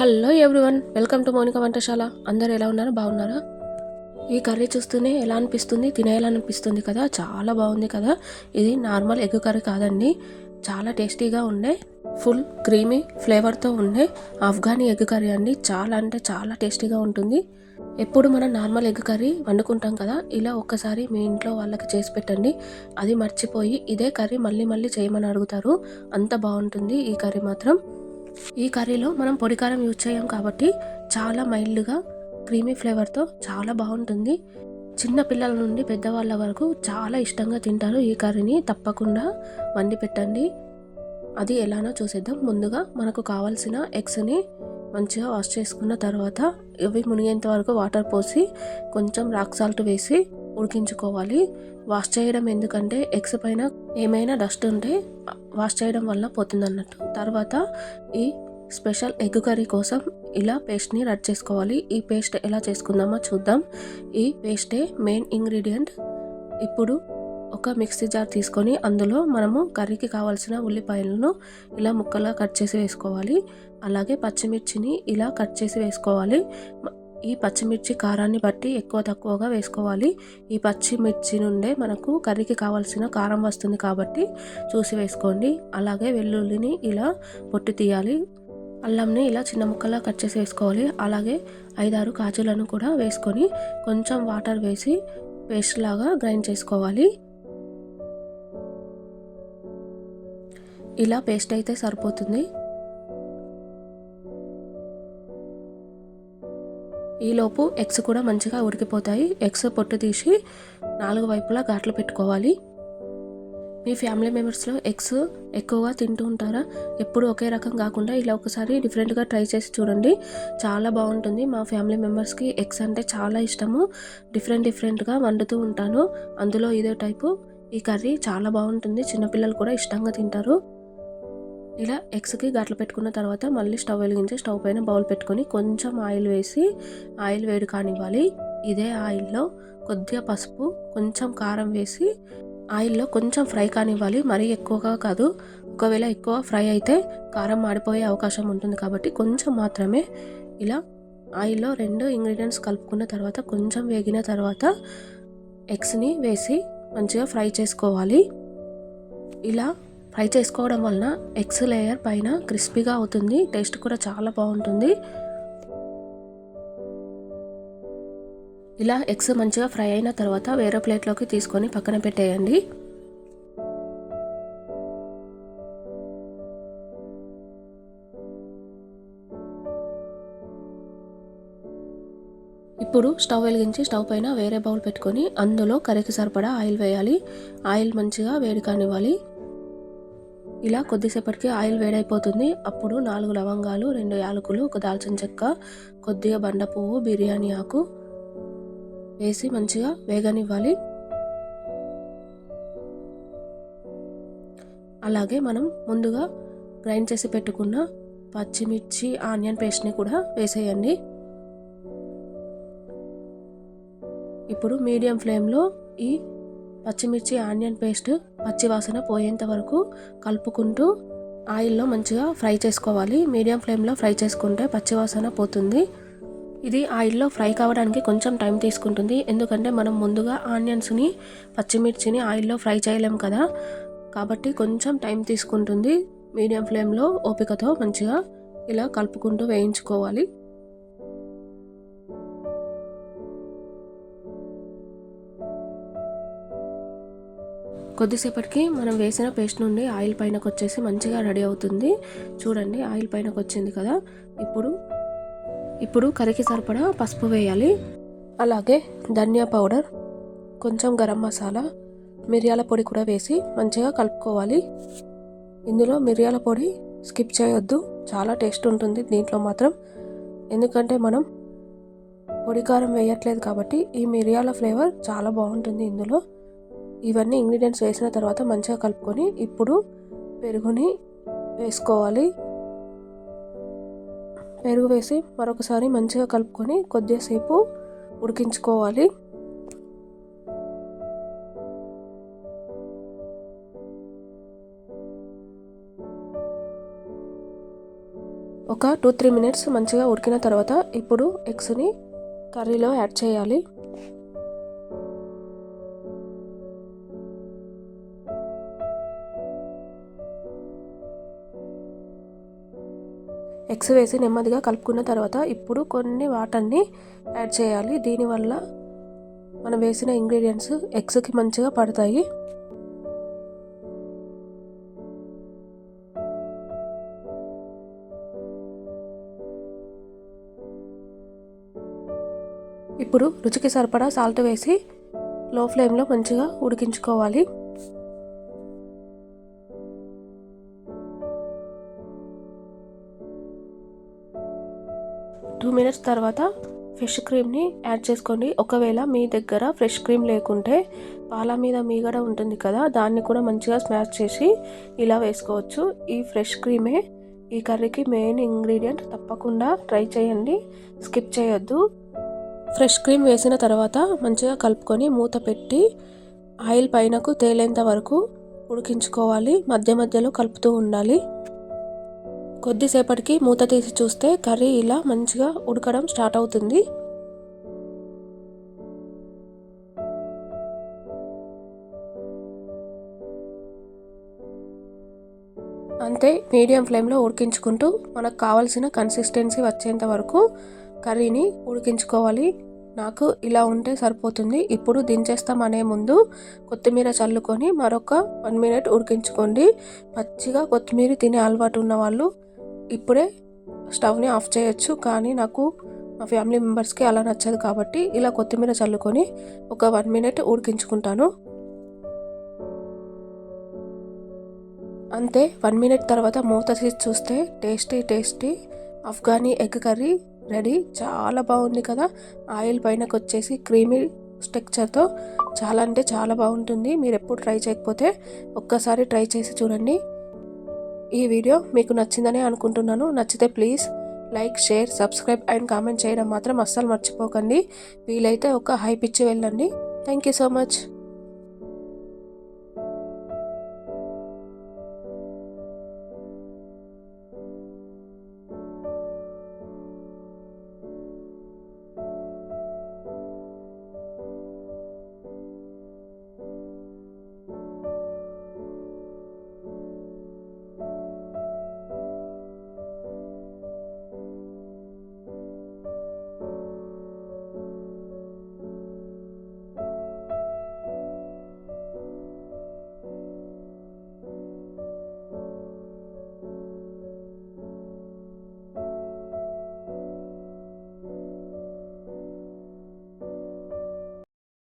Hello everyone welcome to Mounika Vantashala. అందరు ఎలా ఉన్నారు? బాగున్నారా? ఈ కర్రీ చూస్తూనే ఎలా అనిపిస్తుంది? తినేయాలనిపిస్తుంది కదా? చాలా బాగుంది కదా? ఇది నార్మల్ ఎగ్ కర్రీ కాదండి. చాలా టేస్టీగా ఉండే ఫుల్ క్రీమీ ఫ్లేవర్తో ఉండే ఆఫ్ఘనీ ఎగ్ కర్రీ అండి. చాలా అంటే చాలా టేస్టీగా ఉంటుంది. ఎప్పుడు మనం నార్మల్ ఎగ్ కర్రీ వండుకుంటాం కదా ఇలా ఒక్కసారి మీ ఇంట్లో వాళ్ళకి చేసి పెట్టండి. అది మర్చిపోయి ఇదే కర్రీ మళ్ళీ మళ్ళీ చేయమని అడుగుతారు. అంత బాగుంటుంది ఈ కర్రీ మాత్రం. ఈ కర్రీలో మనం పొడి కారం యూజ్ చేయం కాబట్టి చాలా మైల్డ్గా క్రీమీ ఫ్లేవర్తో చాలా బాగుంటుంది. చిన్న పిల్లల నుండి పెద్దవాళ్ళ వరకు చాలా ఇష్టంగా తింటారు ఈ కర్రీని. తప్పకుండా వండి పెట్టండి. అది ఎలానో చూసేద్దాం. ముందుగా మనకు కావాల్సిన ఎగ్స్ని మంచిగా వాష్ చేసుకున్న తర్వాత ఇవి మునిగేంత వరకు వాటర్ పోసి కొంచెం రాక్ సాల్ట్ వేసి ఉడికించుకోవాలి. వాష్ చేయడం ఎందుకంటే ఎగ్స్ పైన ఏమైనా డస్ట్ ఉంటే వాష్ చేయడం వల్ల పోతుంది అన్నట్టు తర్వాత ఈ స్పెషల్ ఎగ్ కర్రీ కోసం ఇలా పేస్ట్ని రెడీ చేసుకోవాలి. ఈ పేస్ట్ ఎలా చేసుకుందామో చూద్దాం. ఈ పేస్టే మెయిన్ ఇంగ్రీడియంట్. ఇప్పుడు ఒక మిక్సీ జార్ తీసుకొని అందులో మనము కర్రీకి కావాల్సిన ఉల్లిపాయలను ఇలా ముక్కలా కట్ చేసి వేసుకోవాలి. అలాగే పచ్చిమిర్చిని ఇలా కట్ చేసి వేసుకోవాలి. ఈ పచ్చిమిర్చి కారాన్ని బట్టి ఎక్కువ తక్కువగా వేసుకోవాలి. ఈ పచ్చిమిర్చి నుండే మనకు కర్రీకి కావాల్సిన కారం వస్తుంది కాబట్టి చూసి వేసుకోండి. అలాగే వెల్లుల్లిని ఇలా పొట్టి తీయాలి. అల్లంని ఇలా చిన్న ముక్కలా కట్ చేసి వేసుకోవాలి. అలాగే ఐదారు కాజులను కూడా వేసుకొని కొంచెం వాటర్ వేసి పేస్ట్ లాగా గ్రైండ్ చేసుకోవాలి. ఇలా పేస్ట్ అయితే సరిపోతుంది. ఈలోపు ఎగ్స్ కూడా మంచిగా ఉడికిపోతాయి. ఎగ్స్ పొట్టు తీసి నాలుగు వైపులా ఘాట్లు పెట్టుకోవాలి. మీ ఫ్యామిలీ మెంబర్స్లో ఎగ్స్ ఎక్కువగా తింటూ ఉంటారా? ఎప్పుడు ఒకే రకం కాకుండా ఇలా ఒకసారి డిఫరెంట్గా ట్రై చేసి చూడండి. చాలా బాగుంటుంది. మా ఫ్యామిలీ మెంబర్స్కి ఎగ్స్ అంటే చాలా ఇష్టము. డిఫరెంట్ డిఫరెంట్గా వండుతూ ఉంటాను. అందులో ఇదే టైపు ఈ కర్రీ చాలా బాగుంటుంది. చిన్నపిల్లలు కూడా ఇష్టంగా తింటారు. ఇలా ఎగ్స్కి గట్లు పెట్టుకున్న తర్వాత మళ్ళీ స్టవ్ వెలిగించి స్టవ్ పైన బౌల్ పెట్టుకొని కొంచెం ఆయిల్ వేసి ఆయిల్ వేడి కానివ్వాలి. ఇదే ఆయిల్లో కొద్దిగా పసుపు కొంచెం కారం వేసి ఆయిల్లో కొంచెం ఫ్రై కానివ్వాలి. మరీ ఎక్కువగా కాదు. ఒకవేళ ఎక్కువ ఫ్రై అయితే కారం మాడిపోయే అవకాశం ఉంటుంది కాబట్టి కొంచెం మాత్రమే ఇలా ఆయిల్లో రెండు ఇంగ్రీడియంట్స్ కలుపుకున్న తర్వాత కొంచెం వేగిన తర్వాత ఎగ్స్ని వేసి మంచిగా ఫ్రై చేసుకోవాలి. ఇలా ఫ్రై చేసుకోవడం వలన ఎగ్స్ లేయర్ పైన క్రిస్పీగా అవుతుంది. టేస్ట్ కూడా చాలా బాగుంటుంది. ఇలా ఎగ్స్ మంచిగా ఫ్రై అయిన తర్వాత వేరే ప్లేట్లోకి తీసుకొని పక్కన పెట్టేయండి. ఇప్పుడు స్టవ్ వెలిగించి స్టవ్ పైన వేరే బౌల్ పెట్టుకొని అందులో కర్రీకి సరిపడా ఆయిల్ వేయాలి. ఆయిల్ మంచిగా వేడి కానివ్వాలి. ఇలా కొద్దిసేపటికి ఆయిల్ వేడైపోతుంది. అప్పుడు నాలుగు లవంగాలు రెండు యాలకులు ఒక దాల్చిన చెక్క కొద్దిగా బండ పువ్వు బిర్యానీ ఆకు వేసి మంచిగా వేగనివ్వాలి. అలాగే మనం ముందుగా గ్రైండ్ చేసి పెట్టుకున్న పచ్చిమిర్చి ఆనియన్ పేస్ట్ని కూడా వేసేయండి. ఇప్పుడు మీడియం ఫ్లేమ్లో ఈ పచ్చిమిర్చి ఆనియన్ పేస్ట్ పచ్చి వాసన పోయేంత వరకు కలుపుకుంటూ ఆయిల్లో మంచిగా ఫ్రై చేసుకోవాలి. మీడియం ఫ్లేమ్లో ఫ్రై చేసుకుంటే పచ్చి వాసన పోతుంది. ఇది ఆయిల్లో ఫ్రై కావడానికి కొంచెం టైం తీసుకుంటుంది. ఎందుకంటే మనం ముందుగా ఆనియన్స్ని పచ్చిమిర్చిని ఆయిల్లో ఫ్రై చేయలేం కదా. కాబట్టి కొంచెం టైం తీసుకుంటుంది. మీడియం ఫ్లేమ్లో ఓపికతో మంచిగా ఇలా కలుపుకుంటూ వేయించుకోవాలి. కొద్దిసేపటికి మనం వేసిన పేస్ట్ నుండి ఆయిల్ పైనకు వచ్చేసి మంచిగా రెడీ అవుతుంది. చూడండి ఆయిల్ పైనకు వచ్చింది కదా. ఇప్పుడు ఇప్పుడు కరికి సరిపడా పసుపు వేయాలి. అలాగే ధనియా పౌడర్ కొంచెం గరం మసాలా మిరియాల పొడి కూడా వేసి మంచిగా కలుపుకోవాలి. ఇందులో మిరియాల పొడి స్కిప్ చేయొద్దు. చాలా టేస్ట్ ఉంటుంది దీంట్లో మాత్రం. ఎందుకంటే మనం పొడి కారం వేయట్లేదు కాబట్టి ఈ మిరియాల ఫ్లేవర్ చాలా బాగుంటుంది ఇందులో. ఇవన్నీ ఇంగ్రీడియంట్స్ వేసిన తర్వాత మంచిగా కలుపుకొని ఇప్పుడు పెరుగుని వేసుకోవాలి. పెరుగు వేసి మరొకసారి మంచిగా కలుపుకొని కొద్దిసేపు ఉడికించుకోవాలి. ఒక ఒక టూ త్రీ మినిట్స్ మంచిగా ఉడికిన తర్వాత ఇప్పుడు ఎగ్స్ని కర్రీలో యాడ్ చేయాలి. ఎగ్స్ వేసి నెమ్మదిగా కలుపుకున్న తర్వాత ఇప్పుడు కొన్ని వాటర్ని యాడ్ చేయాలి. దీనివల్ల మనం వేసిన ఇంగ్రీడియంట్స్ ఎగ్స్కి మంచిగా పడతాయి. ఇప్పుడు రుచికి సరిపడా సాల్ట్ వేసి లో ఫ్లేమ్లో మంచిగా ఉడికించుకోవాలి. మినిట్స్ తర్వాత ఫ్రెష్ క్రీమ్ని యాడ్ చేసుకోండి. ఒకవేళ మీ దగ్గర ఫ్రెష్ క్రీమ్ లేకుంటే పాల మీద మీగడ ఉంటుంది కదా దాన్ని కూడా మంచిగా స్మాష్ చేసి ఇలా వేసుకోవచ్చు. ఈ ఫ్రెష్ క్రీమే ఈ కర్రీకి మెయిన్ ఇంగ్రీడియంట్ తప్పకుండా ట్రై చేయండి. స్కిప్ చేయొద్దు. ఫ్రెష్ క్రీమ్ వేసిన తర్వాత మంచిగా కలుపుకొని మూత పెట్టి ఆయిల్ పైనకు తేలేంత వరకు ఉడికించుకోవాలి. మధ్య మధ్యలో కలుపుతూ ఉండాలి. కొద్దిసేపటికి మూత తీసి చూస్తే కర్రీ ఇలా మంచిగా ఉడకడం స్టార్ట్ అవుతుంది. అంతే మీడియం ఫ్లేమ్లో ఉడికించుకుంటూ మనకు కావాల్సిన కన్సిస్టెన్సీ వచ్చేంత వరకు కర్రీని ఉడికించుకోవాలి. నాకు ఇలా ఉంటే సరిపోతుంది. ఇప్పుడు దించేస్తామనే ముందు కొత్తిమీర చల్లుకొని మరొక వన్ మినిట్ ఉడికించుకోండి. పచ్చిగా కొత్తిమీర తినే అలవాటు ఉన్న వాళ్ళు ఇప్పుడే స్టవ్ని ఆఫ్ చేయొచ్చు కానీ నాకు మా ఫ్యామిలీ మెంబర్స్కి అలా నచ్చదు కాబట్టి ఇలా కొత్తిమీర చల్లుకొని ఒక వన్ మినిట్ ఉడికించుకుంటాను. అంతే వన్ మినిట్ తర్వాత మూత తీసి చూస్తే tasty tasty Afghani egg curry ready. చాలా బాగుంది కదా? ఆయిల్ పైనకు వచ్చేసి క్రీమీ స్ట్రక్చర్తో చాలా అంటే చాలా బాగుంటుంది. మీరు ఎప్పుడు ట్రై చేయకపోతే ఒక్కసారి ట్రై చేసి చూడండి. ఈ వీడియో మీకు నచ్చిందని అనుకుంటున్నాను. నచ్చితే please like share subscribe and comment చేయడం మాత్రం అస్సలు మర్చిపోకండి. వీలైతే ఒక హైప్ ఇచ్చి వెళ్ళండి. Thank you so much.